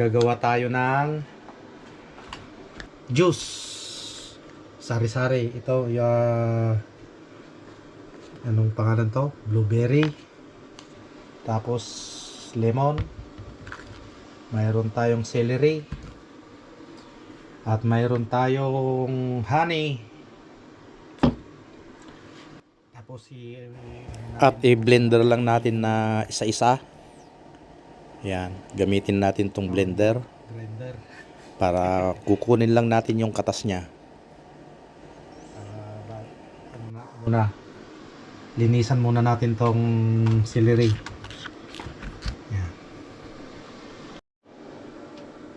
gagawa tayo ng juice. Sari-sari. Ito, yung anong pangalan to? Blueberry. Tapos lemon. Mayroon tayong celery. At mayroon tayong honey. Tapos si At i-blender lang natin na isa-isa. Yan, gamitin natin tong blender grinder. para kukunin lang natin yung katas niya. Ah, ba- ano muna. Linisan muna natin tong celery. Yan.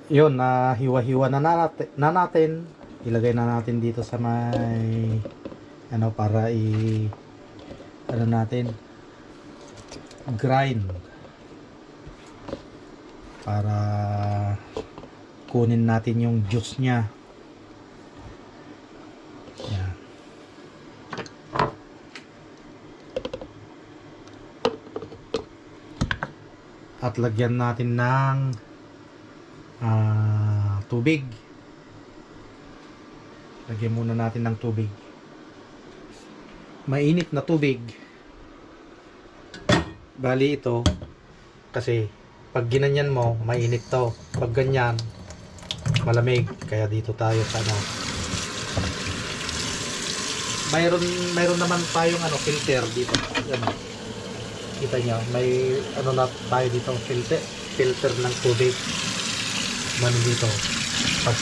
Yun, na hiwa-hiwa na natin, na natin. Ilagay na natin dito sa may ano para i ano natin grind para kunin natin yung juice niya. Yan. At lagyan natin ng ah, tubig. Lagyan muna natin ng tubig. Mainit na tubig. Bali ito kasi pag ginanyan mo, mainit to. Pag ganyan, malamig. Kaya dito tayo sa ano. Mayroon mayroon naman tayong ano filter dito. Ano. Kita niyo, may ano na tayo dito filter filter ng tubig. Man dito. Pag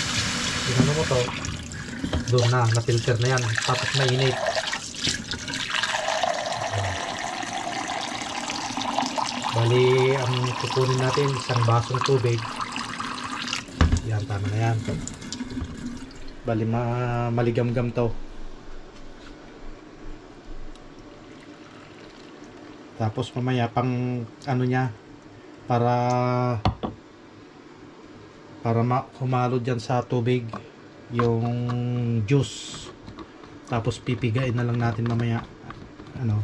ginano mo to, doon na, na-filter na yan. Tapos mainit. Bali, ang kukunin natin, isang basong tubig. Yan, tama na yan. Bali, ma maligam-gam to. Tapos mamaya pang ano niya para para ma humalo dyan sa tubig yung juice. Tapos pipigain na lang natin mamaya ano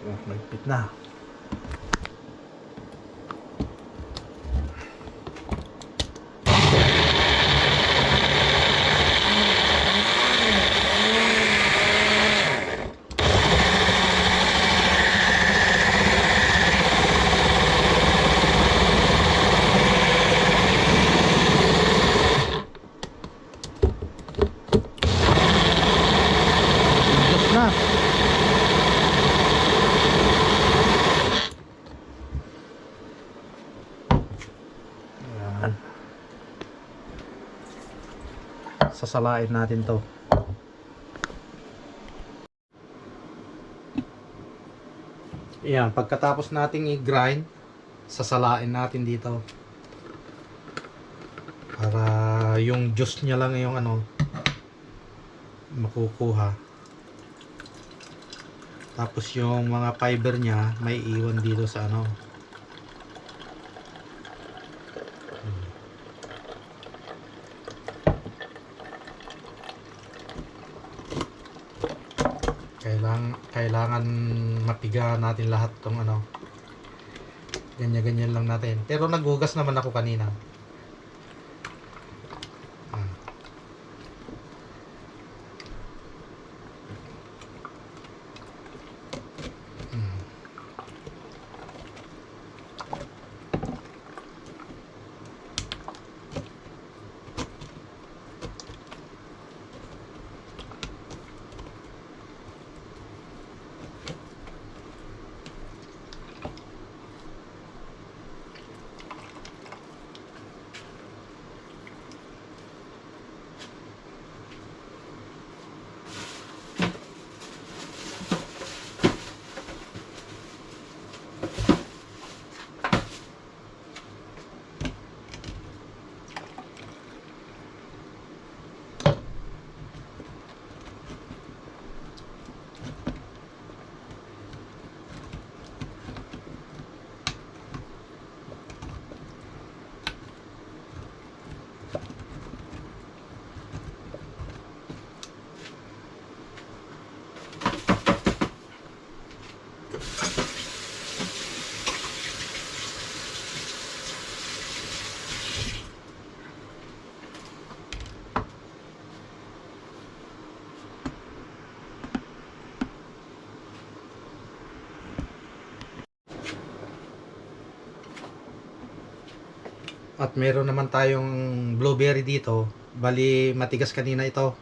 Oh, Magpit na. Tapos na. Ayan. Sasalain natin to. Ayan, pagkatapos nating i-grind, sasalain natin dito. Para yung juice niya lang yung ano makukuha. Tapos yung mga fiber niya may iwan dito sa ano kailangan kailangan mapiga natin lahat tong ano. Ganyan ganyan lang natin. Pero naghugas naman ako kanina At meron naman tayong blueberry dito. Bali, matigas kanina ito.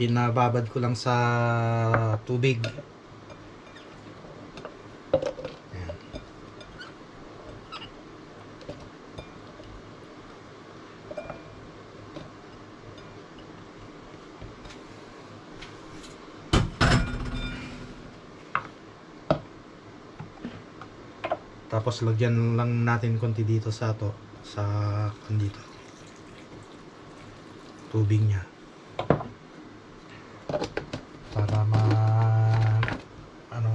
Pinababad ko lang sa tubig. Tapos lagyan lang natin konti dito sa to sa kan dito. Tubig niya. Para ma ano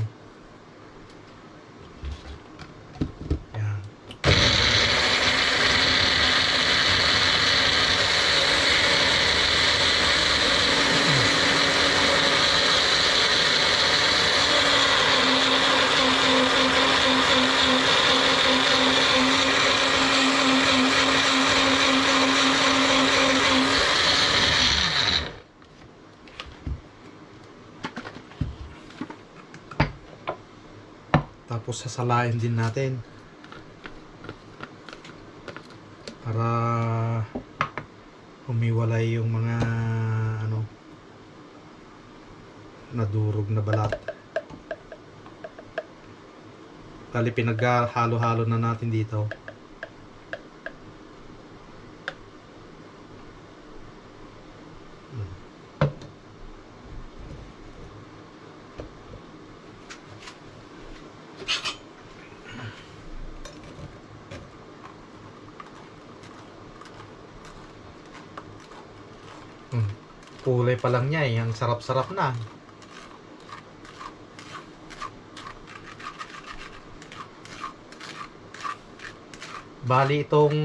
Yan. Tapos sasalain din natin. Para humiwalay yung mga ano nadurog na balat. Kali pinaghalo-halo na natin dito. Kulay pa lang niya eh. Ang sarap-sarap na. Bali itong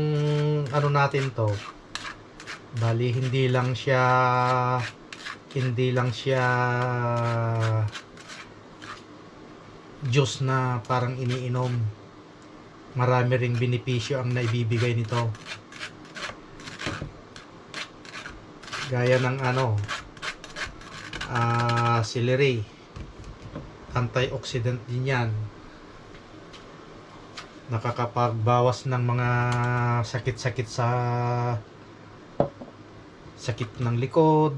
ano natin to. Bali hindi lang siya hindi lang siya juice na parang iniinom. Marami ring benepisyo ang naibibigay nito. Gaya ng ano ah celery antioxidant din yan. Nakakapagbawas ng mga sakit-sakit sa sakit ng likod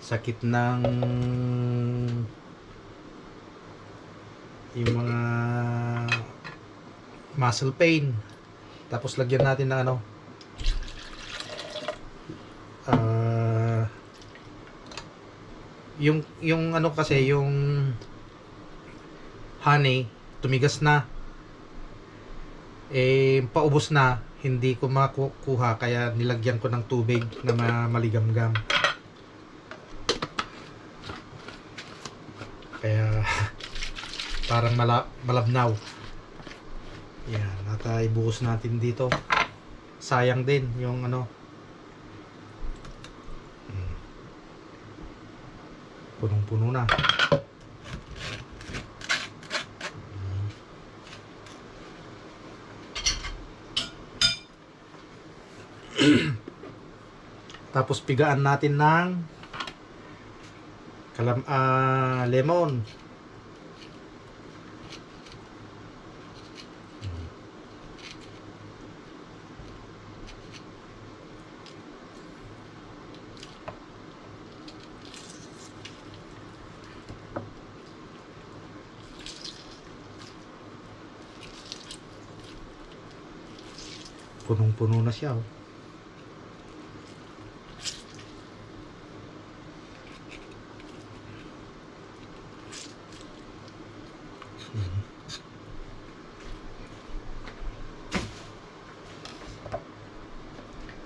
sakit ng yung mga muscle pain. Tapos lagyan natin ng ano yung yung ano kasi yung honey tumigas na. Eh paubos na hindi ko makukuha kaya nilagyan ko ng tubig na ma- maligamgam. Kaya parang mala, malabnaw. Yan at uh, ibuhos natin dito. Sayang din yung ano punong-puno na. Tapos pigaan natin ng kalam ah, lemon. Punong-puno na siya. Oh.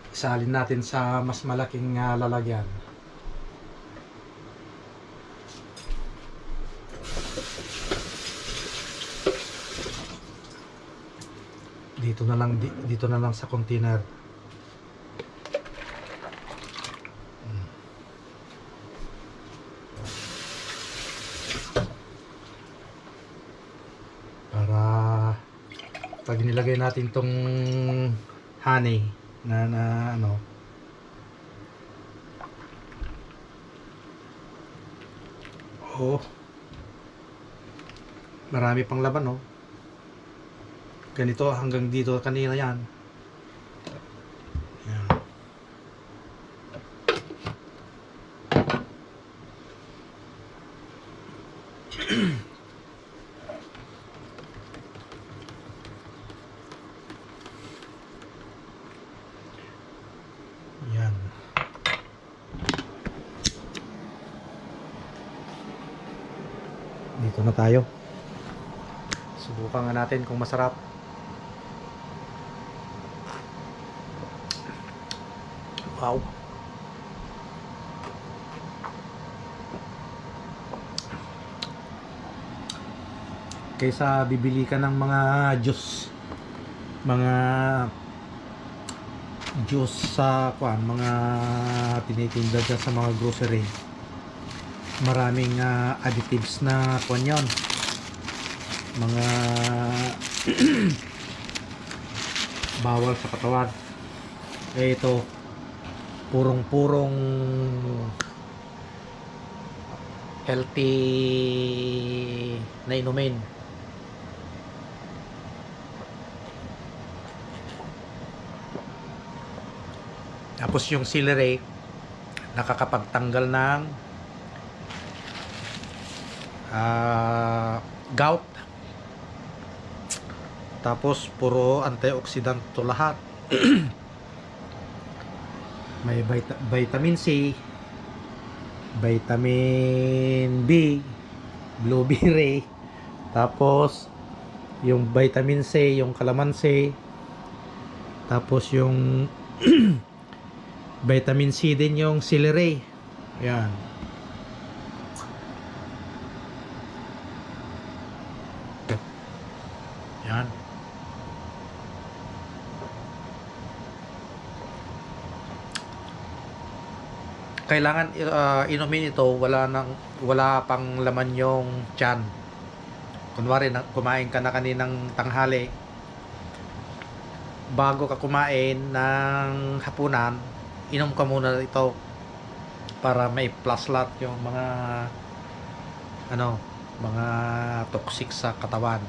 Isalin natin sa mas malaking ah, lalagyan. Dito na lang di- dito na lang sa container. Para pag nilagay natin tong honey na, na ano Oh. Marami pang laban, oh. Ganito hanggang dito kanina yan. Yan. Yan. Dito na tayo. Subukan nga natin kung masarap. Wow. Kaysa bibili ka ng mga juice, mga juice sa kuan, mga tinitinda dyan sa mga grocery. Maraming ah, additives na kuan yun mga bawal sa katawan eh ito purong-purong healthy na inumin tapos yung celery nakakapagtanggal ng ah, gout tapos puro antioxidant to lahat. May vita- vitamin C, vitamin B, blueberry, tapos yung vitamin C, yung calamansi, tapos yung vitamin C din yung celery. Yan. Kailangan uh, inumin ito wala nang wala pang laman yung tiyan. Kunwari na, kumain ka na kaninang tanghali. Bago ka kumain ng hapunan inom ka muna ito para may plus lot yung mga ano mga toxic sa katawan